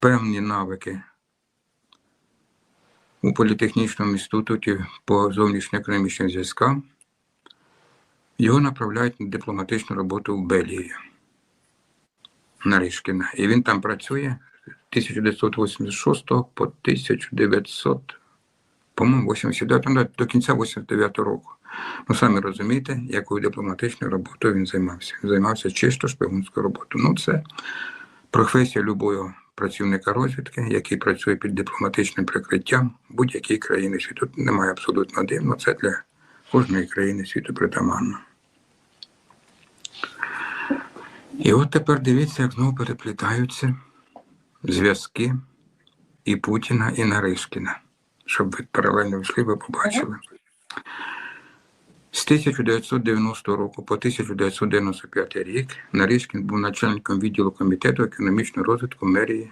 певні навики у політехнічному інституті по зовнішньоекономічним зв'язкам. Його направляють на дипломатичну роботу в Бельгію. Наришкіна. І він там працює з 1986 по 1900, по-моєму, 89, ну, до кінця 89 року. Ну, самі розумієте, якою дипломатичною роботою він займався. Він займався чисто шпигунською роботою. Ну, це професія любого працівника розвідки, який працює під дипломатичним прикриттям будь-якій країни світу. Тут немає абсолютно дивно, це для кожної країни світу притаманно. І от тепер дивіться, як знову переплітаються зв'язки і Путіна, і Наришкіна. Щоб ви паралельно йшли, ви побачили. З 1990 року по 1995 рік Наришкін був начальником відділу комітету економічного розвитку мерії